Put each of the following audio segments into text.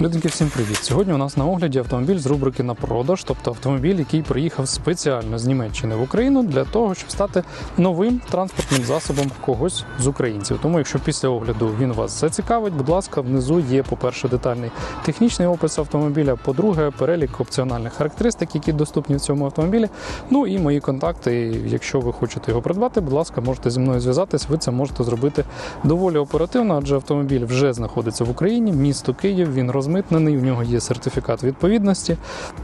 Людинки, всім привіт! Сьогодні у нас на огляді автомобіль з рубрики на продаж, тобто автомобіль, який приїхав спеціально з Німеччини в Україну для того, щоб стати новим транспортним засобом когось з українців. Тому, якщо після огляду він вас зацікавить, будь ласка, внизу є, по-перше, детальний технічний опис автомобіля. По-друге, перелік опціональних характеристик, які доступні в цьому автомобілі. Ну і мої контакти. Якщо ви хочете його придбати, будь ласка, можете зі мною зв'язатись. Ви це можете зробити доволі оперативно, адже автомобіль вже знаходиться в Україні, місто Київ. Він розмитнений, у нього є сертифікат відповідності,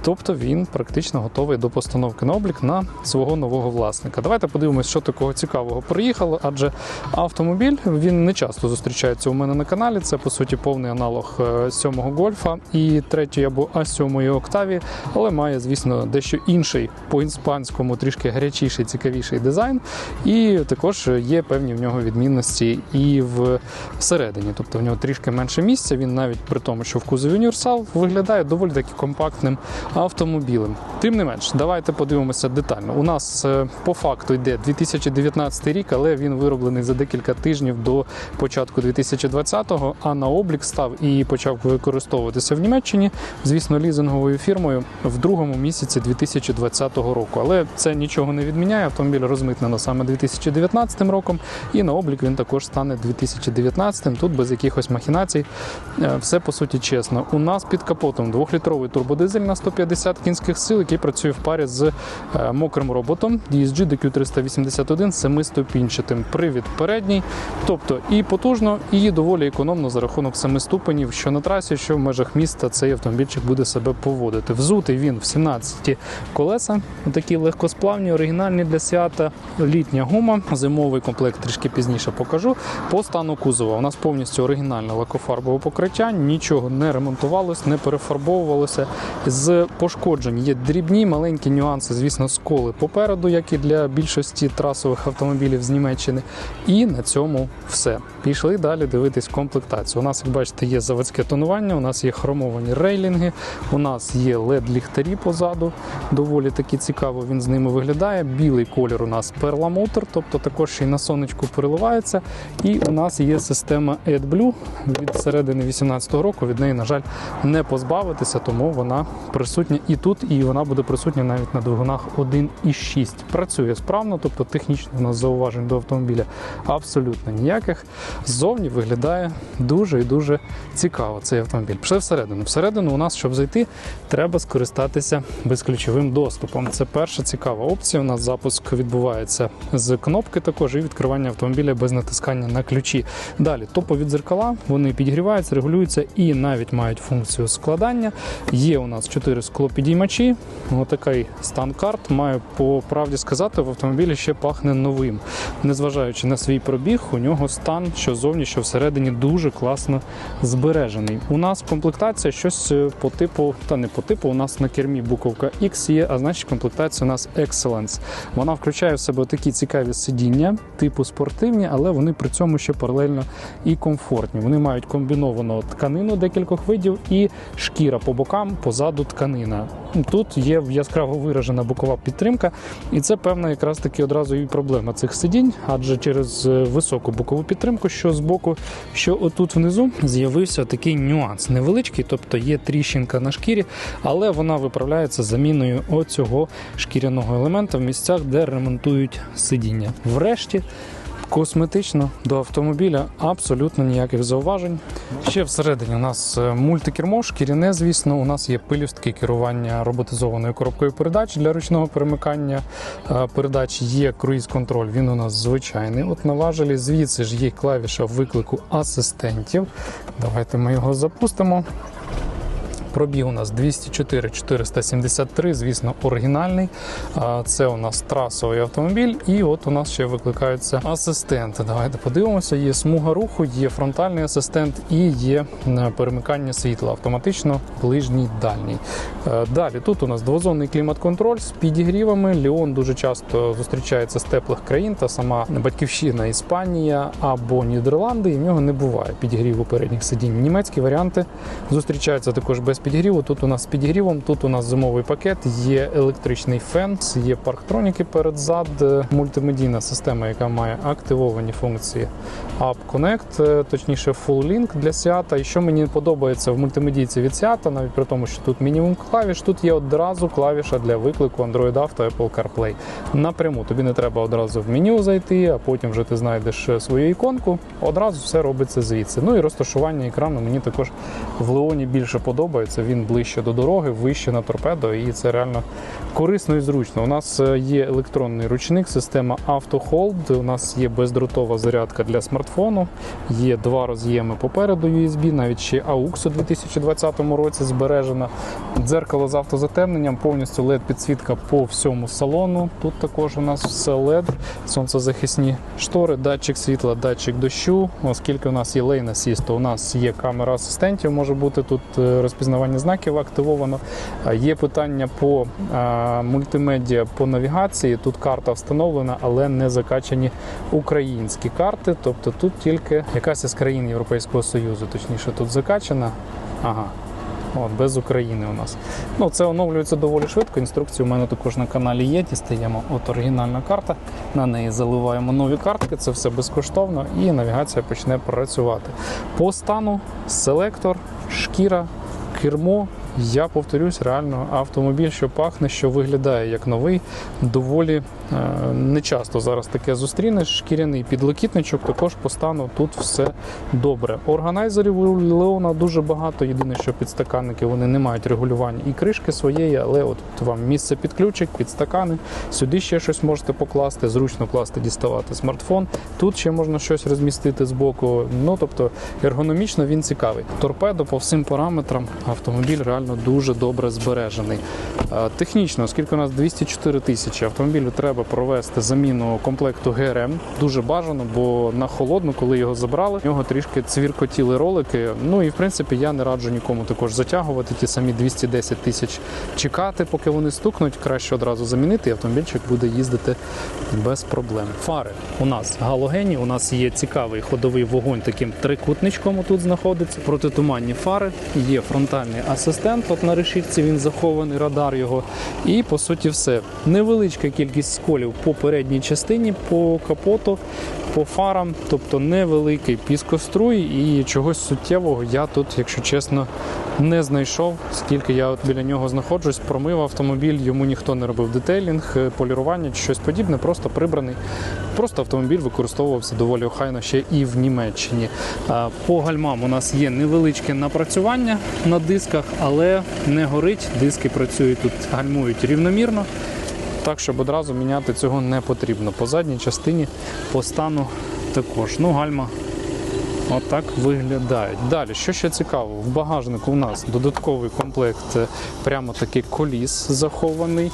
тобто він практично готовий до постановки на облік на свого нового власника. Давайте подивимось, що такого цікавого приїхало, адже автомобіль він не часто зустрічається у мене на каналі. Це по суті повний аналог е, сьомого гольфа і третьої або А7 Октаві, але має, звісно, дещо інший по іспанському, трішки гарячіший, цікавіший дизайн. І також є певні в нього відмінності і в всередині, тобто в нього трішки менше місця. Він навіть при тому, що в кузові універсал виглядає доволі таки компактним автомобілем. Тим не менш, давайте подивимося детально. У нас е, по факту йде 2019 рік, але він вироблений за декілька тижнів до початку 2020-го, а на облік став і почав використовуватися в Німеччині, звісно, лізинговою фірмою в другому місяці 2020 року. Але це нічого не відміняє. Автомобіль розмитнено саме 2019 роком, і на облік він також стане 2019. Тут без якихось махінацій. Е, Все по суті чесно. У нас під капотом двохлітровий турбодизель на 150 кінських сил, який працює в парі з е, мокрим роботом DSG DQ381 семиступінчатим. Привід передній, тобто і потужно, і доволі економно за рахунок семи ступенів, що на трасі, що в межах міста цей автомобільчик буде себе поводити. Взутий він в 17 колеса, такі легкосплавні, оригінальні для свята, літня гума, зимовий комплект трішки пізніше покажу. По стану кузова у нас повністю оригінальне лакофарбове покриття, нічого не ремонтувалось, не перефарбовувалося. З пошкоджень є дрібні, маленькі нюанси, звісно, сколи попереду, як і для більшості трасових автомобілів з Німеччини. І на цьому все. Пішли далі дивитись комплектацію. У нас, як бачите, є заводське тонування, у нас є хромовані рейлінги, у нас є led ліхтарі позаду. Доволі таки цікаво він з ними виглядає. Білий колір у нас перламутр, тобто також ще й на сонечку переливається. І у нас є система AdBlue від середини 2018 року. Від неї, на жаль, не позбавитися, тому вона присутня і тут, і вона буде присутня навіть на двигунах 1.6. Працює справно, тобто технічно у нас зауважень до автомобіля абсолютно ніяких. Ззовні виглядає дуже і дуже цікаво цей автомобіль. Пішли всередину. Всередину у нас, щоб зайти, треба скористатися безключовим доступом. Це перша цікава опція. У нас запуск відбувається з кнопки також і відкривання автомобіля без натискання на ключі. Далі топові дзеркала, вони підігріваються, регулюються і навіть мають функцію складання. Є у нас 4 склопідіймачі. Отакий стан карт. Маю по правді сказати, в автомобілі ще пахне новим. Незважаючи на свій пробіг, у нього стан, що зовні, що всередині, дуже класно збережений. У нас комплектація щось е, по типу, та не по типу. У нас на кермі буковка X є, а значить комплектація у нас Excellence. Вона включає в себе такі цікаві сидіння, типу спортивні, але вони при цьому ще паралельно і комфортні. Вони мають комбіновану тканину декількох видів і шкіра по бокам, позаду тканина. Тут є яскраво виражена бокова підтримка, і це певна якраз таки одразу і проблема цих сидінь, адже через е, високу бокову підтримку, що з боку, що отут внизу з'явився такий нюанс невеличкий, тобто є тріщинка на шкірі, але вона виправляється заміною оцього шкіряного елемента в місцях, де ремонтують сидіння. Врешті. Косметично до автомобіля абсолютно ніяких зауважень. Ще всередині у нас е, мультикермо, шкіряне, звісно. У нас є пилюстки керування роботизованою коробкою передач для ручного перемикання е, передач. Є круїз-контроль. Він у нас звичайний. От на звідси ж є клавіша виклику асистентів. Давайте ми його запустимо. Пробіг у нас 204 473, звісно, оригінальний. Це у нас трасовий автомобіль, і от у нас ще викликаються асистенти. Давайте подивимося. Є смуга руху, є фронтальний асистент і є е, перемикання світла автоматично, ближній дальній. Е, Далі тут у нас двозонний клімат-контроль з підігрівами. Ліон дуже часто зустрічається з теплих країн, та сама батьківщина Іспанія або Нідерланди, і в нього не буває підігріву передніх сидінь. Німецькі варіанти зустрічаються також без підігріву, тут у нас з підігрівом, тут у нас зимовий пакет, є електричний фен, є парктроніки перед зад, е, мультимедійна система, яка має активовані функції App Connect, е, точніше Full Link для Seat. І що мені подобається в мультимедійці від Seat, навіть при тому, що тут мінімум клавіш, тут є одразу клавіша для виклику Android Auto Apple CarPlay. Напряму тобі не треба одразу в меню зайти, а потім вже ти знайдеш е, свою іконку. Одразу все робиться звідси. Ну і розташування екрану мені також в Леоні більше подобається. Він ближче до дороги, вище на торпедо, і це реально корисно і зручно. У нас е, є електронний ручник, система AutoHold, У нас є бездротова зарядка для смартфону, є два роз'єми попереду USB, навіть ще AUX у 2020 році збережена. Дзеркало з автозатемненням, повністю led підсвітка по всьому салону. Тут також у нас все LED, сонцезахисні штори, датчик світла, датчик дощу. Оскільки у нас є Lane Assist, то у нас є камера асистентів, може бути тут е, розпізнавання знаків активовано. Є питання по е, мультимедіа по навігації. Тут карта встановлена, але не закачані українські карти. Тобто тут тільки якась із країн Європейського Союзу, точніше, тут закачана. Ага. От, без України у нас. Ну, це оновлюється доволі швидко. Інструкції у мене також на каналі є. Дістаємо от оригінальна карта. На неї заливаємо нові картки, це все безкоштовно, і навігація почне працювати. По стану селектор, шкіра, кермо. Я повторюсь, реально автомобіль, що пахне, що виглядає як новий, доволі е, нечасто зараз таке зустрінеш. Шкіряний підлокітничок, також по стану тут все добре. Органайзерів у Леона дуже багато. Єдине, що підстаканники вони не мають регулювання і кришки своєї, але от вам місце під ключик, підстакани. Сюди ще щось можете покласти, зручно класти, діставати смартфон. Тут ще можна щось розмістити з боку. Ну тобто ергономічно він цікавий. Торпедо по всім параметрам автомобіль реально дуже добре збережений. Е, Технічно, оскільки у нас 204 тисячі, автомобілю треба провести заміну комплекту ГРМ. Дуже бажано, бо на холодну, коли його забрали, в нього трішки цвіркотіли ролики. Ну і в принципі я не раджу нікому також затягувати ті самі 210 тисяч чекати, поки вони стукнуть. Краще одразу замінити, і автомобільчик буде їздити без проблем. Фари у нас галогені. У нас є цікавий ходовий вогонь таким трикутничком. Тут знаходиться протитуманні фари. Є фронтальний асистент. От на решітці він захований, радар його. І по суті, все. Невеличка кількість сколів по передній частині, по капоту, по фарам, тобто невеликий піскоструй і чогось суттєвого я тут, якщо чесно, не знайшов. Скільки я от біля нього знаходжусь, промив автомобіль, йому ніхто не робив детейлінг, е, полірування чи щось подібне, просто прибраний. Просто автомобіль використовувався доволі охайно ще і в Німеччині. По гальмам у нас є невеличке напрацювання на дисках, але не горить. Диски працюють тут, гальмують рівномірно. Так, щоб одразу міняти цього не потрібно. По задній частині по стану також. Ну, гальма Отак виглядають. Далі, що ще цікаво, в багажнику у нас додатковий комплект е, прямо такий коліс захований.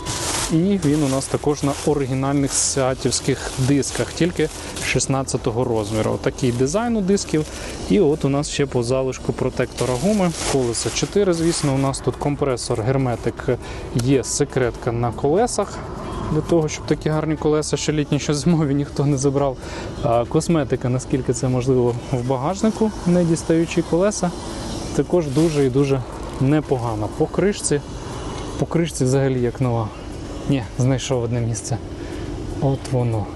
І він у нас також на оригінальних сеатівських дисках, тільки 16-го розміру. Отакий дизайн у дисків. І от у нас ще по залишку протектора гуми. Колеса 4, звісно, у нас тут компресор герметик є секретка на колесах для того, щоб такі гарні колеса, що літні, що зимові, ніхто не забрав. А косметика, наскільки це можливо в багажнику, не дістаючи колеса, також дуже і дуже непогано. По кришці, по кришці взагалі як нова. Ні, знайшов одне місце. От воно.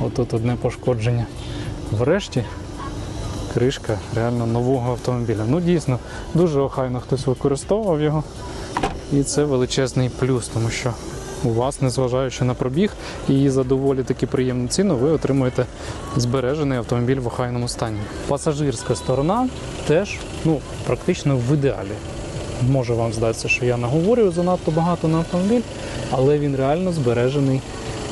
От тут одне пошкодження. Врешті кришка реально нового автомобіля. Ну дійсно, дуже охайно хтось використовував його. І це величезний плюс, тому що у вас, незважаючи на пробіг і за доволі таки приємну ціну, ви отримуєте збережений автомобіль в охайному стані. Пасажирська сторона теж ну, практично в ідеалі. Може вам здатися, що я наговорюю занадто багато на автомобіль, але він реально збережений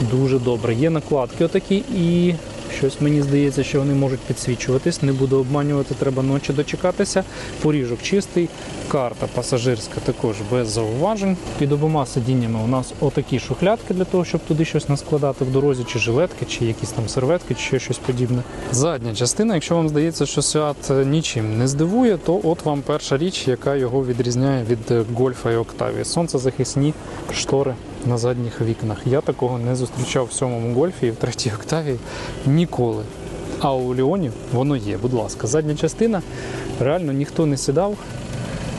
дуже добре. Є накладки отакі і. Щось мені здається, що вони можуть підсвічуватись. Не буду обманювати, треба ночі дочекатися. Поріжок чистий, карта пасажирська також без зауважень. Під обома сидіннями у нас отакі шухлядки для того, щоб туди щось наскладати в дорозі, чи жилетки, чи якісь там серветки, чи щось подібне. Задня частина, якщо вам здається, що свят нічим не здивує, то от вам перша річ, яка його відрізняє від гольфа і Октавії. Сонцезахисні штори на задніх вікнах. Я такого не зустрічав в сьомому гольфі і в третій Октавії ніколи. А у Ліоні воно є, будь ласка. Задня частина реально ніхто не сідав.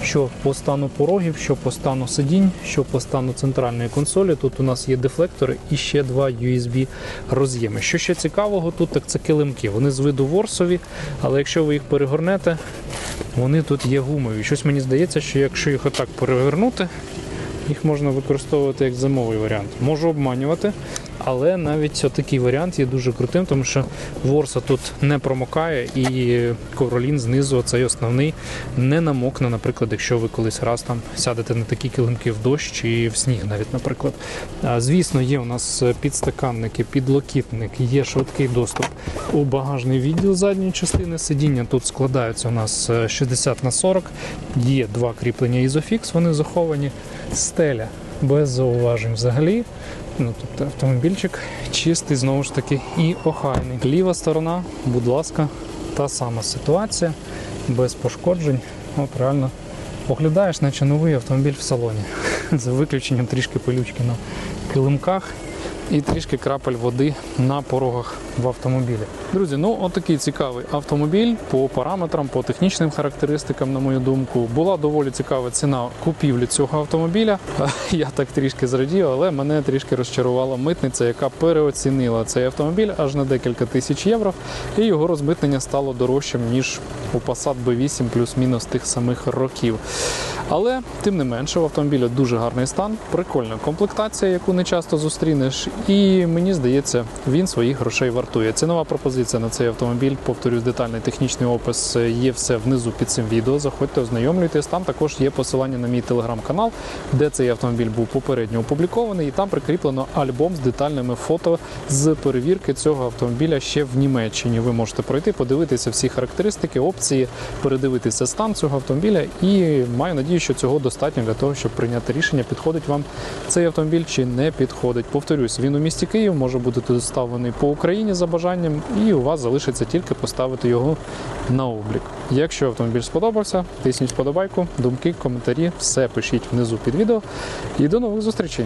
що по стану порогів, що по стану сидінь, що по стану центральної консолі. Тут у нас є дефлектори і ще два USB роз'єми. Що ще цікавого тут, так це килимки. Вони з виду ворсові, але якщо ви їх перегорнете, вони тут є гумові. Щось мені здається, що якщо їх отак перевернути, їх можна використовувати як зимовий варіант. Можу обманювати, але навіть такий варіант є дуже крутим, тому що ворса тут не промокає і ковролін знизу, цей основний, не намокне, наприклад, якщо ви колись раз там сядете на такі килимки в дощ чи в сніг, навіть, наприклад. Звісно, є у нас підстаканники, підлокітник, є швидкий доступ у багажний відділ задньої частини. Сидіння тут складаються у нас е, 60 на 40. Є два кріплення Isofix, вони заховані. Стеля без зауважень взагалі. Ну, тобто автомобільчик чистий, знову ж таки, і охайний. Ліва сторона, будь ласка, та сама ситуація, без пошкоджень. От реально оглядаєш, наче новий автомобіль в салоні. За виключенням трішки пилючки на килимках і трішки крапель води на порогах в автомобілі. Друзі, ну отакий цікавий автомобіль по параметрам, по технічним характеристикам, на мою думку. Була доволі цікава ціна купівлі цього автомобіля. Я так трішки зрадів, але мене трішки розчарувала митниця, яка переоцінила цей автомобіль аж на декілька тисяч євро, і його розмитнення стало дорожчим ніж у Passat B8 плюс-мінус тих самих років. Але тим не менше, у автомобіля дуже гарний стан, прикольна комплектація, яку не часто зустрінеш, і мені здається, він своїх грошей вартує. Цінова пропозиція на цей автомобіль, повторюсь, детальний технічний опис є все внизу під цим відео. Заходьте, ознайомлюйтесь. Там також є посилання на мій телеграм-канал, де цей автомобіль був попередньо опублікований, і там прикріплено альбом з детальними фото з перевірки цього автомобіля ще в Німеччині. Ви можете пройти, подивитися всі характеристики, опції, передивитися стан цього автомобіля. І маю надію, що цього достатньо для того, щоб прийняти рішення, підходить вам цей автомобіль чи не підходить. Повторюсь, він у місті Київ може бути доставлений по Україні за бажанням, і у вас залишиться тільки поставити його на облік. Якщо автомобіль сподобався, тисніть вподобайку, думки, коментарі, все пишіть внизу під відео. І до нових зустрічей!